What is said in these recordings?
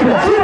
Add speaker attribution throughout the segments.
Speaker 1: 그렇지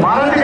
Speaker 2: மறந்து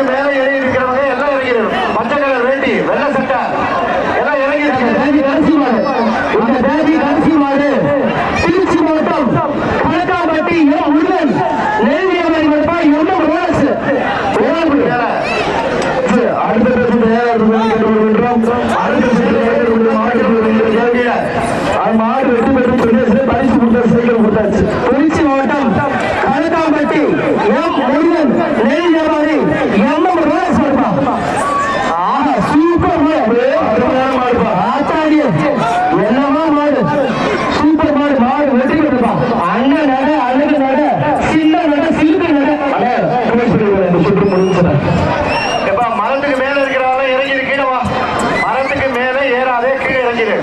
Speaker 2: ছিলেন